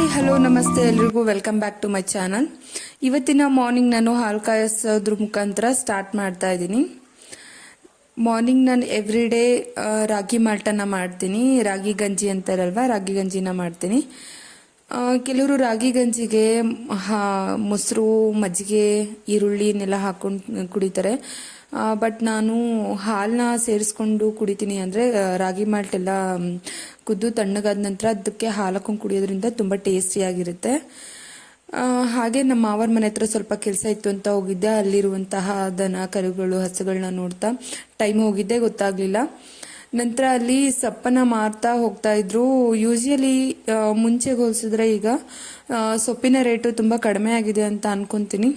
Hi hello ನಮಸ್ತೆ ಎಲ್ರಿಗೂ. Welcome back to my channel ಇವತ್ತಿನ ಮಾರ್ನಿಂಗ್ ನಾನು ಹಾಲು ಕಾಯಿಸೋದ್ರ ಮುಖಾಂತರ ಸ್ಟಾರ್ಟ್ ಮಾಡ್ತಾ ಇದ್ದೀನಿ. ಮಾರ್ನಿಂಗ್ ನಾನು ಎವ್ರಿ ಡೇ ರಾಗಿ ಮಾಲ್ಟನ್ನ ಮಾಡ್ತೀನಿ. ರಾಗಿ ಗಂಜಿ ಅಂತಾರಲ್ವ? ರಾಗಿ ಗಂಜಿನ ಮಾಡ್ತೀನಿ. ಕೆಲವರು ರಾಗಿ ಗಂಜಿಗೆ ಮೊಸರು, ಮಜ್ಜಿಗೆ ಈರುಳ್ಳಿನೆಲ್ಲ ಹಾಕೊಂಡು ಕುಡಿತಾರೆ. ಬಟ್ ನಾನು ಹಾಲನ್ನ ಸೇರಿಸ್ಕೊಂಡು ಕುಡಿತೀನಿ ಅಂದರೆ ರಾಗಿ ಮಾಲ್ಟ್ ಎಲ್ಲ ಕುದ್ದು ತಣ್ಣಗಾದ ನಂತರ ಅದಕ್ಕೆ ಹಾಲು ಹಾಕೊಂಡು ಕುಡಿಯೋದ್ರಿಂದ ತುಂಬ ಟೇಸ್ಟಿಯಾಗಿರುತ್ತೆ ಹಾಗೆ ನಮ್ಮ ಮಾವರ ಮನೆ ಹತ್ರ ಸ್ವಲ್ಪ ಕೆಲಸ ಇತ್ತು ಅಂತ ಹೋಗಿದ್ದೆ. ಅಲ್ಲಿರುವಂತಹ ದನ, ಕರುಗಳು ಹಸುಗಳನ್ನ ನೋಡ್ತಾ ಟೈಮ್ ಹೋಗಿದ್ದೆ, ಗೊತ್ತಾಗ್ಲಿಲ್ಲ. ನಂತರ ಅಲ್ಲಿ ಸಪ್ಪನ ಮಾರ್ತಾ ಹೋಗ್ತಾ ಇದ್ರು. ಯೂಶಲಿ ಮುಂಚೆಗೆ ಹೋಲಿಸಿದ್ರೆ ಈಗ ಸೊಪ್ಪಿನ ರೇಟು ತುಂಬ ಕಡಿಮೆ ಆಗಿದೆ ಅಂತ ಅನ್ಕೊಂತೀನಿ.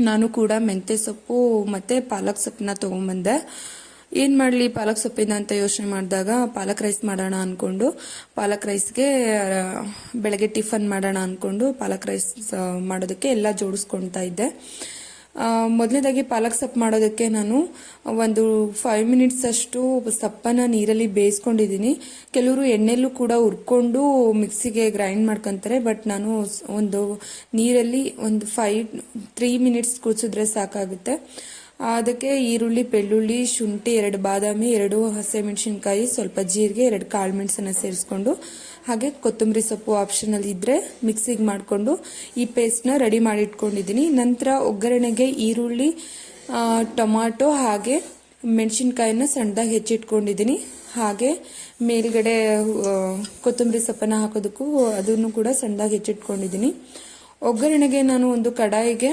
ನಾನು ಕೂಡ ಮೆಂತ್ಯ ಸೊಪ್ಪು ಮತ್ತೆ ಪಾಲಕ್ ಸೊಪ್ಪನ್ನ ತೊಗೊಂಬಂದೆ. ಏನ್ ಮಾಡ್ಲಿ ಪಾಲಕ್ ಸೊಪ್ಪಿನ ಅಂತ ಯೋಚನೆ ಮಾಡಿದಾಗ ಪಾಲಕ್ ರೈಸ್ ಮಾಡೋಣ ಅನ್ಕೊಂಡು, ಪಾಲಕ್ ರೈಸ್ಗೆ ಬೆಳಗ್ಗೆ ಟಿಫನ್ ಮಾಡೋಣ ಅನ್ಕೊಂಡು ಪಾಲಕ್ ರೈಸ್ ಮಾಡೋದಕ್ಕೆ ಎಲ್ಲ ಜೋಡಿಸ್ಕೊಳ್ತಾ ಇದ್ದೆ. ಮೊದಲನೇದಾಗಿ ಪಾಲಕ್ ಸೊಪ್ಪು ಮಾಡೋದಕ್ಕೆ ನಾನು ಒಂದು ಫೈವ್ ಮಿನಿಟ್ಸ್ ಅಷ್ಟು ಸಪ್ಪನ್ನು ನೀರಲ್ಲಿ ಬೇಯಿಸ್ಕೊಂಡಿದ್ದೀನಿ. ಕೆಲವರು ಎಣ್ಣೆಲ್ಲೂ ಕೂಡ ಹುರ್ಕೊಂಡು ಮಿಕ್ಸಿಗೆ ಗ್ರೈಂಡ್ ಮಾಡ್ಕೊತಾರೆ. ಬಟ್ ನಾನು ಒಂದು ನೀರಲ್ಲಿ ಒಂದು ಫೈವ್ ತ್ರೀ ಮಿನಿಟ್ಸ್ ಕುದಿಸಿದ್ರೆ ಸಾಕಾಗುತ್ತೆ. ಅದಕ್ಕೆ ಈರುಳ್ಳಿ, ಬೆಳ್ಳುಳ್ಳಿ, ಶುಂಠಿ, ಎರಡು ಬಾದಾಮಿ, ಎರಡು ಹಸಿಮೆಣಸಿನ್ಕಾಯಿ, ಸ್ವಲ್ಪ ಜೀರಿಗೆ, ಎರಡು ಕಾಳು ಮೆಣಸನ್ನ ಸೇರಿಸ್ಕೊಂಡು ಹಾಗೆ ಕೊತ್ತಂಬರಿ ಸೊಪ್ಪು ಆಪ್ಷನಲ್ ಇದ್ರೆ ಮಿಕ್ಸಿಗೆ ಮಾಡಿಕೊಂಡು ಈ ಪೇಸ್ಟ್ನ ರೆಡಿ ಮಾಡಿ ಇಟ್ಕೊಂಡಿದ್ದೀನಿ. ನಂತರ ಒಗ್ಗರಣೆಗೆ ಈರುಳ್ಳಿ ಟೊಮಾಟೊ ಹಾಗೆ ಮೆಣಸಿನ್ಕಾಯಿನ ಸಣ್ಣದಾಗಿ ಹೆಚ್ಚಿಟ್ಕೊಂಡಿದ್ದೀನಿ. ಹಾಗೆ ಮೇಲ್ಗಡೆ ಕೊತ್ತಂಬರಿ ಸೊಪ್ಪನ್ನ ಹಾಕೋದಕ್ಕೂ ಅದನ್ನು ಕೂಡ ಸಣ್ಣದಾಗಿ ಹೆಚ್ಚಿಟ್ಕೊಂಡಿದ್ದೀನಿ. ಒಗ್ಗರಣೆಗೆ ನಾನು ಒಂದು ಕಡಾಯಿಗೆ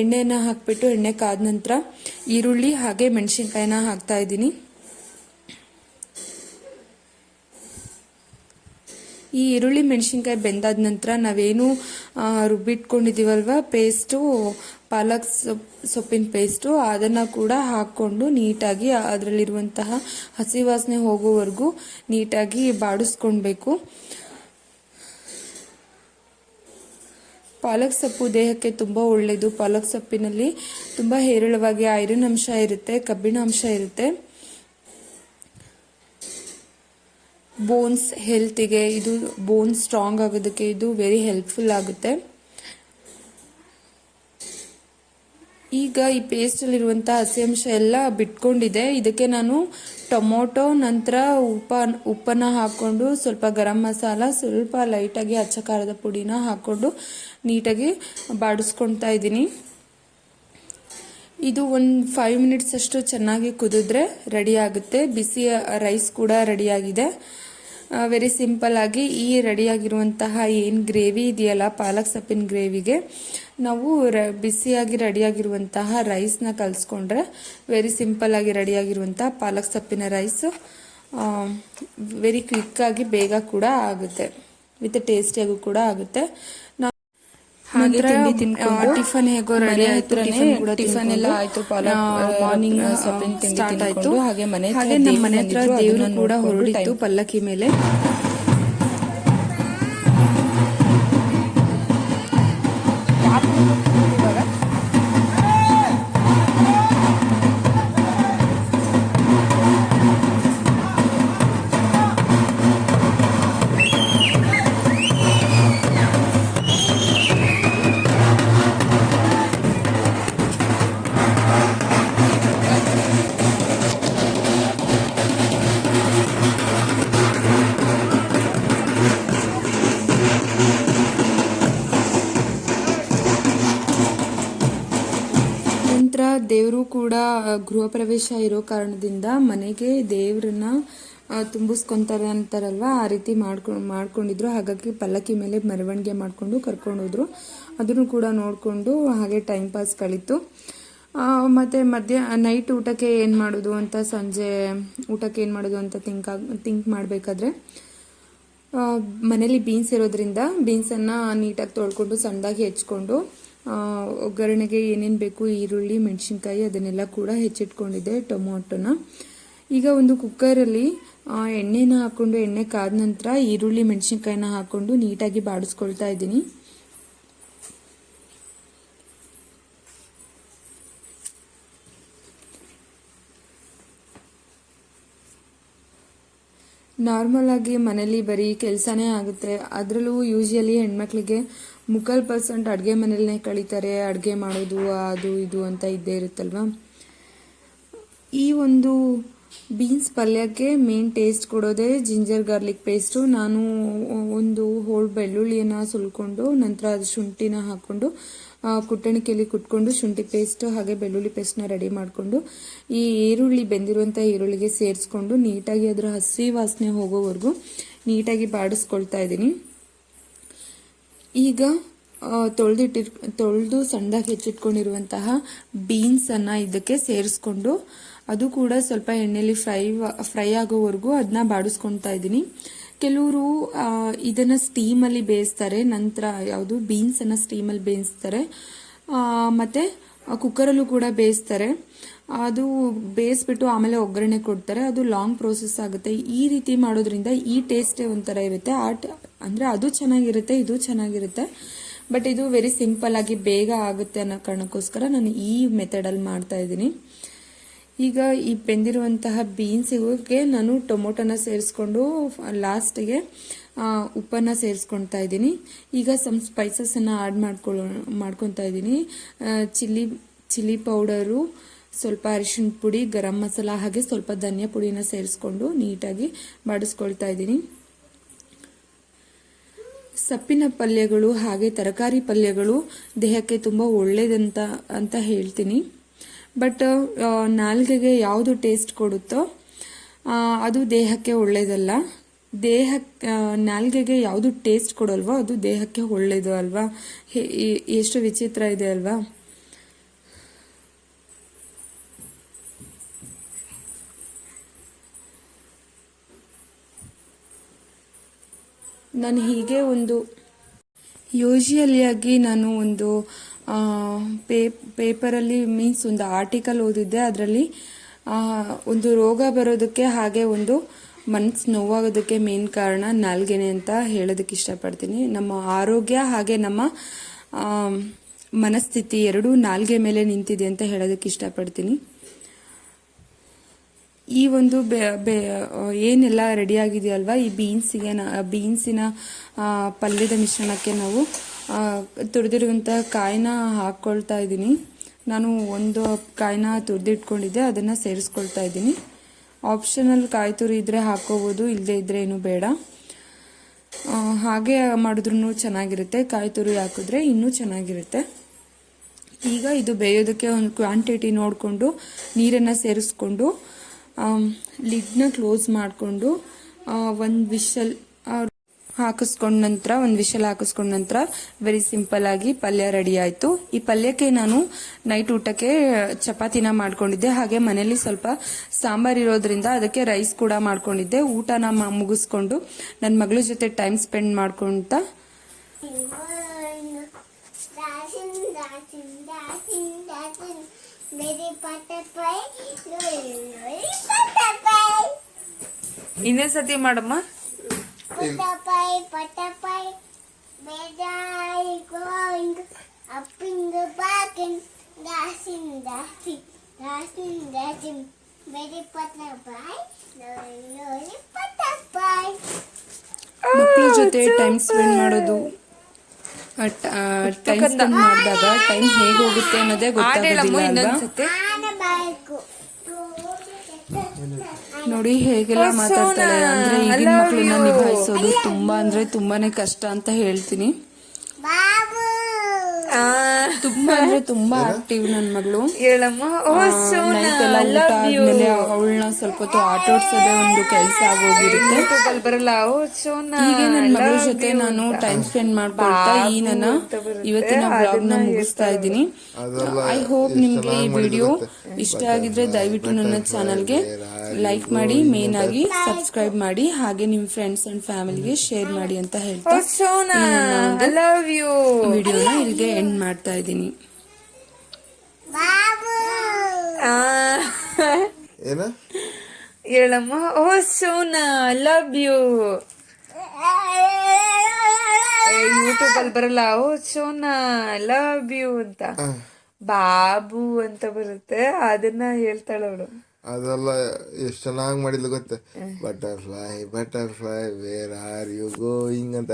ಎಣ್ಣೆಯನ್ನು ಹಾಕ್ಬಿಟ್ಟು, ಎಣ್ಣೆ ಕಾದ ನಂತರ ಈರುಳ್ಳಿ ಹಾಗೆ ಮೆಣಸಿನ್ಕಾಯಿನ ಹಾಕ್ತಾ ಇದ್ದೀನಿ. ಈ ಈರುಳ್ಳಿ ಮೆಣಸಿನ್ಕಾಯಿ ಬೆಂದಾದ ನಂತರ ನಾವೇನು ರುಬ್ಬಿಟ್ಕೊಂಡಿದ್ದೀವಲ್ವ? ಪೇಸ್ಟು, ಪಾಲಕ್ ಸೊಪ್, ಸೊಪ್ಪಿನ ಪೇಸ್ಟು, ಅದನ್ನು ಕೂಡ ಹಾಕ್ಕೊಂಡು ನೀಟಾಗಿ ಅದರಲ್ಲಿರುವಂತಹ ಹಸಿ ವಾಸನೆ ಹೋಗೋವರೆಗೂ ನೀಟಾಗಿ ಬಾಡಿಸ್ಕೊಳ್ಬೇಕು. ಪಾಲಕ್ ಸೊಪ್ಪು ದೇಹಕ್ಕೆ ತುಂಬ ಒಳ್ಳೆಯದು ಪಾಲಕ್ ಸೊಪ್ಪಿನಲ್ಲಿ ತುಂಬ ಹೇರಳವಾಗಿ ಐರನ್ ಅಂಶ ಇರುತ್ತೆ, ಕಬ್ಬಿಣ ಅಂಶ ಇರುತ್ತೆ. ಬೋನ್ಸ್ ಹೆಲ್ತಿಗೆ ಇದು ಬೋನ್ಸ್ ಸ್ಟ್ರಾಂಗ್ ಆಗೋದಕ್ಕೆ ಇದು ವೆರಿ ಹೆಲ್ಪ್ಫುಲ್ ಆಗುತ್ತೆ. ಈಗ ಈ ಪೇಸ್ಟಲ್ಲಿರುವಂಥ ಹಸಿಂಶ ಎಲ್ಲ ಬಿಟ್ಕೊಂಡಿದೆ. ಇದಕ್ಕೆ ನಾನು ಟೊಮೊಟೊ, ನಂತರ ಉಪ್ಪ ಉಪ್ಪನ್ನು ಹಾಕ್ಕೊಂಡು ಸ್ವಲ್ಪ ಗರಂ ಮಸಾಲ, ಸ್ವಲ್ಪ ಲೈಟಾಗಿ ಅಚ್ಚ ಖಾರದ ಪುಡಿನ ಹಾಕ್ಕೊಂಡು ನೀಟಾಗಿ ಬಾಡಿಸ್ಕೊಳ್ತಾ ಇದ್ದೀನಿ. ಇದು ಒಂದು ಫೈವ್ ಮಿನಿಟ್ಸ್ ಅಷ್ಟು ಚೆನ್ನಾಗಿ ಕುದಿದ್ರೆ ರೆಡಿ ಆಗುತ್ತೆ. ಬಿಸಿ ರೈಸ್ ಕೂಡ ರೆಡಿಯಾಗಿದೆ ವೆರಿ ಸಿಂಪಲ್ ಆಗಿ ಈ ರೆಡಿಯಾಗಿರುವಂತಹ ಏನು ಗ್ರೇವಿ ಇದೆಯಲ್ಲ, ಪಾಲಕ್ ಸೊಪ್ಪಿನ ಗ್ರೇವಿಗೆ, ನಾವು ಬಿಸಿಯಾಗಿ ರೆಡಿಯಾಗಿರುವಂತಹ ರೈಸ್ನ ಕಲಿಸ್ಕೊಂಡ್ರೆ ವೆರಿ ಸಿಂಪಲ್ ಆಗಿ ರೆಡಿಯಾಗಿರುವಂತಹ ಪಾಲಕ್ ಸೊಪ್ಪಿನ ರೈಸ್ ವೆರಿ ಕ್ವಿಕ್ಕಾಗಿ ಬೇಗ ಕೂಡ ಆಗುತ್ತೆ ವಿತ್ ಟೇಸ್ಟಿಯಾಗೂ ಕೂಡ ಆಗುತ್ತೆ. ನಂತರ, ಟಿಫನ್ ಹೇಗೋ ರೆಡಿ ಆಯ್ತು ಟಿಫನ್ ಕೂಡ ಟಿಫನ್ ಎಲ್ಲ ಆಯ್ತು, ಮಾರ್ನಿಂಗ್ ಸೊಪ್ಪಿನ ತಿಂಡಿ ಆಯ್ತು. ಹಾಗೆ ಮನೆ ಹಾಗೆ ನಮ್ಮ ಮನೆ ಹತ್ರ ದೇವ್ರನ್ನ ಕೂಡ ಹೊರಡಿತ್ತು ಪಲ್ಲಕ್ಕಿ ಮೇಲೆ. ನಂತರ ದೇವರು ಕೂಡ ಗೃಹ ಪ್ರವೇಶ ಇರೋ ಕಾರಣದಿಂದ ಮನೆಗೆ ದೇವ್ರನ್ನ ತುಂಬಿಸ್ಕೊಂತಾರೆ ಅಂತಾರಲ್ವ? ಆ ರೀತಿ ಮಾಡ್ಕೊಂಡು ಮಾಡ್ಕೊಂಡಿದ್ರು. ಹಾಗಾಗಿ ಪಲ್ಲಕ್ಕಿ ಮೇಲೆ ಮೆರವಣಿಗೆ ಮಾಡಿಕೊಂಡು ಕರ್ಕೊಂಡು ಹೋದ್ರು ಅದನ್ನು ಕೂಡ ನೋಡಿಕೊಂಡು ಹಾಗೆ ಟೈಮ್ ಪಾಸ್ ಕಳೀತು. ಮತ್ತು ಮಧ್ಯ ನೈಟ್ ಊಟಕ್ಕೆ ಏನು ಮಾಡೋದು ಅಂತ ಸಂಜೆ ಊಟಕ್ಕೆ ಏನು ಮಾಡೋದು ಅಂತ ಥಿಂಕ್ ಆಗಿ ಥಿಂಕ್ ಮಾಡಬೇಕಾದ್ರೆ ಮನೇಲಿ ಬೀನ್ಸ್ ಇರೋದ್ರಿಂದ ಬೀನ್ಸನ್ನು ನೀಟಾಗಿ ತೊಳ್ಕೊಂಡು, ಸಣ್ಣದಾಗಿ ಹೆಚ್ಕೊಂಡು ಒಗ್ಗರಣೆಗೆ ಏನೇನು ಬೇಕು, ಈರುಳ್ಳಿ, ಮೆಣಸಿನ್ಕಾಯಿ ಅದನ್ನೆಲ್ಲ ಕೂಡ ಹೆಚ್ಚಿಟ್ಕೊಂಡಿದ್ದೆ ಟೊಮೊಟೊನ. ಈಗ ಒಂದು ಕುಕ್ಕರಲ್ಲಿ ಎಣ್ಣೆನ ಹಾಕ್ಕೊಂಡು ಎಣ್ಣೆ ಕಾದ ನಂತರ ಈರುಳ್ಳಿ, ಮೆಣಸಿನ್ಕಾಯಿನ ಹಾಕ್ಕೊಂಡು ನೀಟಾಗಿ ಬಾಡಿಸ್ಕೊಳ್ತಾ ಇದ್ದೀನಿ. ನಾರ್ಮಲ್ ಆಗಿ ಮನೇಲಿ ಬರೀ ಕೆಲಸನೇ ಆಗುತ್ತೆ. ಅದರಲ್ಲೂ ಯೂಶಲಿ ಹೆಣ್ಮಕ್ಳಿಗೆ ಮುಕ್ಕಾಲ್ ಪರ್ಸೆಂಟ್ ಅಡುಗೆ ಮನೇಲೇ ಕಳೀತಾರೆ. ಅಡುಗೆ ಮಾಡೋದು, ಅದು, ಇದು ಅಂತ ಇದ್ದೇ ಇರುತ್ತಲ್ವಾ? ಈ ಒಂದು ಬೀನ್ಸ್ ಪಲ್ಯಕ್ಕೆ ಮೇನ್ ಟೇಸ್ಟ್ ಕೊಡೋದೇ ಜಿಂಜರ್ ಗಾರ್ಲಿಕ್ ಪೇಸ್ಟು ನಾನು ಒಂದು ಹೋಳು ಬೆಳ್ಳುಳ್ಳಿಯನ್ನು ಸುಲ್ಕೊಂಡು, ನಂತರ ಅದು ಶುಂಠಿನ ಹಾಕ್ಕೊಂಡು ಕುಟ್ಟಣಿಕೆಯಲ್ಲಿ ಕುಟ್ಕೊಂಡು ಶುಂಠಿ ಪೇಸ್ಟ್ ಹಾಗೆ ಬೆಳ್ಳುಳ್ಳಿ ಪೇಸ್ಟ್ನ ರೆಡಿ ಮಾಡಿಕೊಂಡು ಈ ಈರುಳ್ಳಿ ಬೆಂದಿರುವಂಥ ಈರುಳ್ಳಿಗೆ ಸೇರಿಸ್ಕೊಂಡು ನೀಟಾಗಿ ಅದರ ಹಸಿ ವಾಸನೆ ಹೋಗೋವರೆಗೂ ನೀಟಾಗಿ ಬಾಡಿಸ್ಕೊಳ್ತಾ ಇದ್ದೀನಿ. ಈಗ ತೊಳೆದಿಟ್ಟಿರ್, ತೊಳೆದು ಸಣ್ಣದಾಗಿ ಹೆಚ್ಚಿಟ್ಕೊಂಡಿರುವಂತಹ ಬೀನ್ಸನ್ನು ಇದಕ್ಕೆ ಸೇರಿಸ್ಕೊಂಡು ಅದು ಕೂಡ ಸ್ವಲ್ಪ ಎಣ್ಣೆಯಲ್ಲಿ ಫ್ರೈ ಫ್ರೈ ಆಗೋವರೆಗೂ ಅದನ್ನ ಬಾಡಿಸ್ಕೊಳ್ತಾ ಇದ್ದೀನಿ. ಕೆಲವರು ಇದನ್ನು ಸ್ಟೀಮಲ್ಲಿ ಬೇಯಿಸ್ತಾರೆ, ನಂತರ ಯಾವುದು ಬೀನ್ಸನ್ನು ಸ್ಟೀಮಲ್ಲಿ ಬೇಯಿಸ್ತಾರೆ. ಮತ್ತು ಕುಕ್ಕರಲ್ಲೂ ಕೂಡ ಬೇಯಿಸ್ತಾರೆ. ಅದು ಬೇಯಿಸ್ಬಿಟ್ಟು ಆಮೇಲೆ ಒಗ್ಗರಣೆ ಕೊಡ್ತಾರೆ. ಅದು ಲಾಂಗ್ ಪ್ರೋಸೆಸ್ ಆಗುತ್ತೆ. ಈ ರೀತಿ ಮಾಡೋದ್ರಿಂದ ಈ ಟೇಸ್ಟೇ ಒಂಥರ ಇರುತ್ತೆ. ಆ ಅಂದ್ರೆ ಅದು ಚೆನ್ನಾಗಿರುತ್ತೆ, ಇದು ಚೆನ್ನಾಗಿರುತ್ತೆ. ಬಟ್ ಇದು ವೆರಿ ಸಿಂಪಲ್ ಆಗಿ ಬೇಗ ಆಗುತ್ತೆ ಅನ್ನೋ ಕಾರಣಕ್ಕೋಸ್ಕರ ನಾನು ಈ ಮೆಥಡಲ್ಲಿ ಮಾಡ್ತಾ ಇದ್ದೀನಿ. ಈಗ ಈ ಬೆಂದಿರುವಂತಹ ಬೀನ್ಸಿಗೆ ನಾನು ಟೊಮೊಟೊನ ಸೇರಿಸ್ಕೊಂಡು ಲಾಸ್ಟಿಗೆ ಉಪ್ಪನ್ನು ಸೇರಿಸ್ಕೊಳ್ತಾ ಇದ್ದೀನಿ. ಈಗ ಸಮ್ ಸ್ಪೈಸಸನ್ನು ಆ್ಯಡ್ ಮಾಡ್ಕೊಳ್ಳೋ ಮಾಡ್ಕೊತಾ ಇದ್ದೀನಿ. ಚಿಲ್ಲಿ ಚಿಲ್ಲಿ ಪೌಡರು ಸ್ವಲ್ಪ ಅರಿಶಿನ ಪುಡಿ, ಗರಂ ಮಸಾಲ, ಹಾಗೆ ಸ್ವಲ್ಪ ಧನಿಯಾ ಪುಡಿನ ಸೇರಿಸ್ಕೊಂಡು ನೀಟಾಗಿ ಬಾಡಿಸ್ಕೊಳ್ತಾ ಇದ್ದೀನಿ. ಸಪ್ಪಿನ ಪಲ್ಯಗಳು ಹಾಗೆ ತರಕಾರಿ ಪಲ್ಯಗಳು ದೇಹಕ್ಕೆ ತುಂಬ ಒಳ್ಳೆಯದಂತ ಅಂತ ಹೇಳ್ತೀನಿ. ಬಟ್ ನಾಲ್ಗೆಗೆ ಯಾವುದು ಟೇಸ್ಟ್ ಕೊಡುತ್ತೋ ಅದು ದೇಹಕ್ಕೆ ಒಳ್ಳೇದಲ್ಲ. ದೇಹ ಆ, ನಾಲ್ಗೆಗೆ ಯಾವುದು ಟೇಸ್ಟ್ ಕೊಡಲ್ವೋ ಅದು ದೇಹಕ್ಕೆ ಒಳ್ಳೇದು ಅಲ್ವಾ? ಎಷ್ಟು ವಿಚಿತ್ರ ಇದೆ ಅಲ್ವಾ? ನಾನು ಹೀಗೆ ಒಂದು ಯೂಶಿಯಲಿಯಾಗಿ ನಾನು ಒಂದು ಪೇ, ಪೇಪರಲ್ಲಿ ಮೀನ್ಸ್ ಒಂದು ಆರ್ಟಿಕಲ್ ಓದಿದ್ದೆ, ಅದರಲ್ಲಿ ಒಂದು ರೋಗ ಬರೋದಕ್ಕೆ ಹಾಗೆ ಒಂದು ಮನಸ್ಸು ನೋವಾಗೋದಕ್ಕೆ ಮೇನ್ ಕಾರಣ ನಾಲ್ಗೆನೆ ಅಂತ ಹೇಳೋದಕ್ಕೆ ಇಷ್ಟಪಡ್ತೀನಿ. ನಮ್ಮ ಆರೋಗ್ಯ ಹಾಗೆ ನಮ್ಮ ಮನಸ್ಥಿತಿ ಎರಡೂ ನಾಲ್ಗೆ ಮೇಲೆ ನಿಂತಿದೆ ಅಂತ ಹೇಳೋದಕ್ಕೆ ಇಷ್ಟಪಡ್ತೀನಿ. ಈ ಒಂದು ಏನೆಲ್ಲ ರೆಡಿ ಆಗಿದೆಯಲ್ವಾ? ಈ ಬೀನ್ಸಿಗೆ ಬೀನ್ಸಿನ ಪಲ್ಯದ ಮಿಶ್ರಣಕ್ಕೆ ನಾವು ತುರಿದಿರುವಂಥ ಕಾಯಿನ ಹಾಕ್ಕೊಳ್ತಾ ಇದ್ದೀನಿ. ನಾನು ಒಂದು ಕಾಯಿನ ತುರಿದಿಟ್ಕೊಂಡಿದ್ದೆ, ಅದನ್ನು ಸೇರಿಸ್ಕೊಳ್ತಾ ಇದ್ದೀನಿ. ಆಪ್ಷನಲ್ ಕಾಯಿ ತುರಿ ಇದ್ದರೆ ಹಾಕ್ಕೋಬೋದು ಇಲ್ಲದೇ ಇದ್ದರೆ ಏನು ಬೇಡ. ಹಾಗೆ ಮಾಡಿದ್ರೂ ಚೆನ್ನಾಗಿರುತ್ತೆ. ಕಾಯಿ ತುರಿ ಹಾಕಿದ್ರೆ ಇನ್ನೂ ಚೆನ್ನಾಗಿರುತ್ತೆ. ಈಗ ಇದು ಬೇಯೋದಕ್ಕೆ ಒಂದು ಕ್ವಾಂಟಿಟಿ ನೋಡಿಕೊಂಡು, ನೀರನ್ನು ಸೇರಿಸ್ಕೊಂಡು ಲಿಡ್ನ ಕ್ಲೋಸ್ ಮಾಡಿಕೊಂಡು ಒಂದು ವಿಷಲ್ ಹಾಕಿಸ್ಕೊಂಡ ನಂತರ, ಒಂದು ವಿಷಲ್ ಹಾಕಿಸ್ಕೊಂಡ ನಂತರ ವೆರಿ ಸಿಂಪಲ್ ಆಗಿ ಪಲ್ಯ ರೆಡಿ ಆಯಿತು. ಈ ಪಲ್ಯಕ್ಕೆ ನಾನು ನೈಟ್ ಊಟಕ್ಕೆ ಚಪಾತಿನ ಮಾಡ್ಕೊಂಡಿದ್ದೆ. ಹಾಗೆ ಮನೆಯಲ್ಲಿ ಸ್ವಲ್ಪ ಸಾಂಬಾರ್ ಇರೋದ್ರಿಂದ ಅದಕ್ಕೆ ರೈಸ್ ಕೂಡ ಮಾಡ್ಕೊಂಡಿದ್ದೆ. ಊಟನ ಮುಗಿಸ್ಕೊಂಡು ನನ್ನ ಮಗಳ ಜೊತೆ ಟೈಮ್ ಸ್ಪೆಂಡ್ ಮಾಡ್ಕೊಂತ ಇನ್ನೇ ಸತಿ ಮಾಡಮ್ಮ. ಪಟಪೈ ಪಟಪೈ ಬೇಜಾಯ್ ಗೋಯಿಂಗ್ ಅಪ್ಪಿಂಗ್ ಬಾಕಿಂಗ್ ದಾಸಿನ್ ದಾಸಿ ದಾಸಿನ್ ದಾಸಿನ್ ಬೇರೆ ಪಟಪೈ ಲೋಲಿ ಪಟಪೈ ಮಕ್ಕಳ ಜೊತೆ ಟೈಮ್ ಸ್ಪೆಂಡ್ ಮಾಡೋದು. ಟೈಮ್ ಸ್ಪೆಂಡ್ ಮಾಡಿದಾಗ ಟೈಮ್ ಹೇಗೆ ಹೋಗುತ್ತೆ ಅನ್ನೋದೇ ಗೊತ್ತಾಗೋದಿಲ್ಲ ಅಲ್ವಾ? ನೋಡಿ ಹೇಗೆಲ್ಲ ಮಾತಾಡ್ತಾಳೆ ಅಂದ್ರೆ ಈಗಿನ ಮಕ್ಕಳನ್ನ ನಿಭಾಯಿಸೋದು ತುಂಬಾ ಅಂದ್ರೆ ತುಂಬಾನೇ ಕಷ್ಟ ಅಂತ ಹೇಳ್ತೀನಿ. ಬಾಬು. ತುಂಬಾ ಅಂದ್ರೆ ತುಂಬಾ ಆಕ್ಟಿವ್ ನನ್ ಮಗಳು. ಊಟ ಆದ್ಮೇಲೆ ಅವಳನ್ನ ಸ್ವಲ್ಪ ಹೊತ್ತು ಆಟೋಡ್ಸೋದೇ ಒಂದು ಕೆಲಸ ಆಗೋಗಿರುತ್ತೆ. ಈಗ ಬರಲ್ಲ ಓ ಸೋನಾ ಹೀಗೆ ನನ್ನ ಮಗಳ ಜೊತೆ ನಾನು ಟೈಮ್ ಸ್ಪೆಂಡ್ ಮಾಡ್ಕೊಳ್ತಾ ಈ ನನ್ನ ಇವತ್ತಿನ ಬ್ಲಾಗ್ನ ಮುಗಿಸ್ತಾ ಇದ್ದೀನಿ. ಐ ಹೋಪ್ ನಿಮ್ಗೆ ಈ ವಿಡಿಯೋ ಇಷ್ಟ ಆಗಿದ್ರೆ ದಯವಿಟ್ಟು ನನ್ನ ಚಾನಲ್ಗೆ ಲೈಕ್ ಮಾಡಿ ಮೇನ್ ಆಗಿ ಸಬ್ಸ್ಕ್ರೈಬ್ ಮಾಡಿ ಹಾಗೆ ನಿಮ್ ಫ್ರೆಂಡ್ಸ್ ಅಂಡ್ ಫ್ಯಾಮಿಲಿಗೆ ಶೇರ್ ಮಾಡಿ ಅಂತ ಹೇಳ್ತಾ oh Sona I love you ವಿಡಿಯೋನ ಇಲ್ಲಿಗೆ ಎಂಡ್ ಮಾಡ್ತಾ ಇದ್ದೀನಿ. ಬಾಬು ಏನ? ಹೇಳಮ್ಮ. ಓ Sona I love you YouTube ಅಲ್ಲಿ ಬರಲ್ಲ. Oh Sona I love you ಅಂತ. ಬಾಬು ಅಂತ ಬರುತ್ತೆ. ಅದನ್ನ ಹೇಳ್ತಾಳ ಅವಳು. ಅದೆಲ್ಲ ಎಷ್ಟು ಚೆನ್ನಾಗಿ ಮಾಡಿದ್ಲು ಗೊತ್ತೆ? Butterfly butterfly where are you going ಅಂತ.